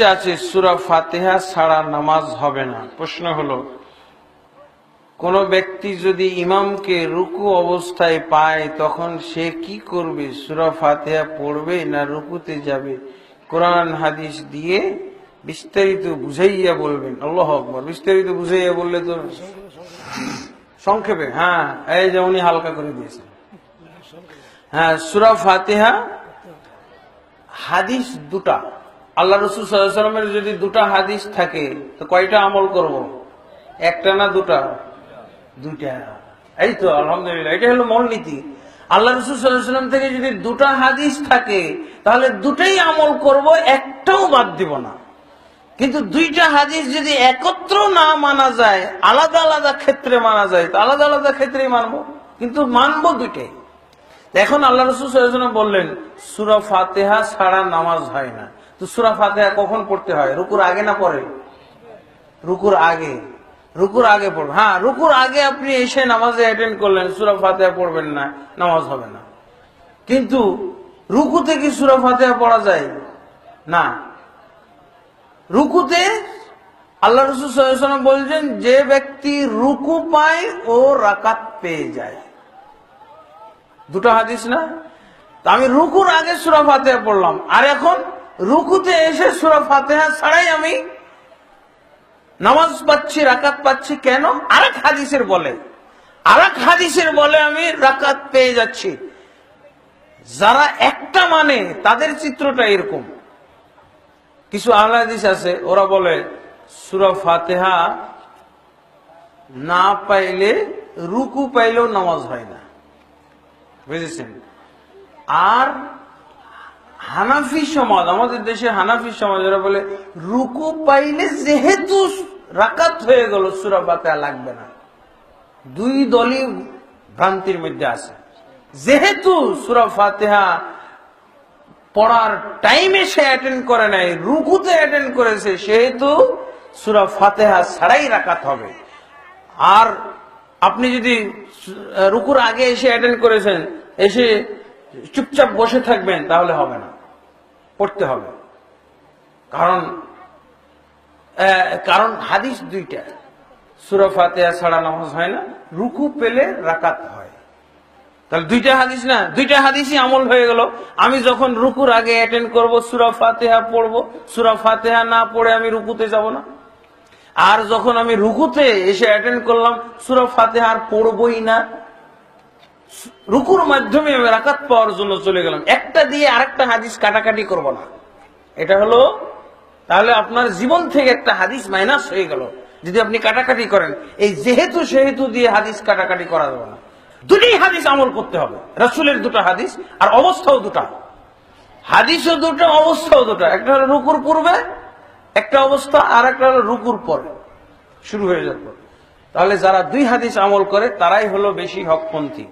আছে, সুরা ফাতেহা ছাড়া নামাজ হবে না। প্রশ্ন হলো, কোন ব্যক্তি যদি ইমামকে রুকু অবস্থায় পায়, তখন সে কি করবে? সুরা ফাতেহা পড়বে না রুকুতে যাবে? কোরআন, হাদিস দিয়ে বিস্তারিত বুঝাইয়া বলবেন। আল্লাহ আকবর, বিস্তারিত বুঝাইয়া বললে তো সংক্ষেপে হ্যাঁ এই যে উনি হালকা করে দিয়েছেন। হ্যাঁ সুরা ফাতেহা, হাদিস দুটা। আল্লাহ রসুল সাল্লামের যদি দুটা হাদিস থাকে, তো কয়টা আমল করব? একটা না দুটা? দুইটা। এই তো, আলহামদুলিল্লাহ, এটা হলো মূলনীতি। আল্লাহ রসুল সাল্লাম থেকে যদি দুটা হাদিস থাকে, তাহলে দুটাই আমল করব, একটাও বাদ দিব না। কিন্তু দুইটা হাদিস যদি একত্র না মানা যায়, আলাদা আলাদা ক্ষেত্রে মানা যায়, তো আলাদা আলাদা ক্ষেত্রেই মানবো। কিন্তু মানবো দুইটাই। এখন আল্লাহ রসুল সাল্লাম বললেন, সুরা ফাতেহা ছাড়া নামাজ হয় না। তো সুরা ফাতেহা কখন পড়তে হয়? রুকুর আগে না পরে? রুকুর আগে। রুকুর আগে পড়বে। হ্যাঁ রুকুর আগে আপনি এসে নামাজে অ্যাটেন্ড করলেন, সুরা ফাতেহা পড়বেন না, নামাজ হবে না। কিন্তু রুকুতে কি সুরা ফাতেহা পড়া যায়? না। রুকুতে আল্লাহ রসুল বলছেন, যে ব্যক্তি রুকু পায়, ও রাকাত পেয়ে যায়। দুটো হাদিস না? আমি রুকুর আগে সুরা ফাতেহা পড়লাম। আর এখন রুকুতে এসে সুরা ফাতেহা ছাড়াই আমি নামাজ পাচ্ছি, রাকাত পাচ্ছি কেন? আরেক হাদিসের বলে, আরেক হাদিসের বলে আমি রাকাত পেয়ে যাচ্ছি। যারা একটা মানে তাদের চিত্রটা এরকম। কিছু আহলা হাদিস আছে, ওরা বলে, সুরা ফাতেহা না পাইলে, রুকু পাইলেও নামাজ হয় না। বুঝেছেন? আর হানাফি সমাজ, আমাদের দেশে হানাফি সমাজ ওরা বলে, রুকু পাইলে যেহেতু রাকাত হয়ে গেল, সুরা ফাতেহা লাগবে না। দুই দলই ভ্রান্তির মধ্যে আছে। যেহেতু সুরা ফাতেহা পড়ার টাইমে সে অ্যাটেন্ড করে নাই, রুকুতে অ্যাটেন্ড করেছে, সেহেতু সুরা ফাতেহা ছাড়াই রাকাত হবে। আর আপনি যদি রুকুর আগে এসে অ্যাটেন্ড করেছেন, এসে চুপচাপ বসে থাকবেন, তাহলে হবে না। পড়তে হবে। কারণ কারণ হাদিস দুইটা। সুরা ফাতেহা ছাড়া নামাজ হয় না, রুকু পেলে রাকাত হয়। তাহলে দুইটা হাদিস না, দুইটা হাদিসই আমল হয়ে গেল। আমি যখন রুকুর আগে অ্যাটেন্ড করব, সুরা ফাতেহা পড়ব, সুরা ফাতেহা না পড়ে আমি রুকুতে যাব না। আর যখন আমি রুকুতে এসে অ্যাটেন্ড করলাম, সুরা ফাতেহা আর পড়বই না। রুকুর মাধ্যমে রাকাত পাওয়ার জন্য চলে গেলাম একটা দিয়ে আরেকটা হাদিস কাটাকাটি করব না। এটা হলো, তাহলে আপনার জীবন থেকে একটা হাদিস মাইনাস হয়ে গেল। যদি আপনি কাটাকাটি করেন, এই যেহেতু সেহেতু দিয়ে হাদিস কাটাকাটি করা যাবে না। দুটোই হাদিস আমল করতে হবে। রসুলের দুটো হাদিস আর অবস্থাও দুটা। হাদিসও দুটো, অবস্থাও দুটো। একটা হলো রুকুর পূর্বে, একটা অবস্থা, আর একটা হলো রুকুর পরে। শুরু হয়ে যাবে। তাহলে যারা দুই হাদিস আমল করে, তারাই হলো বেশি হকপন্থী।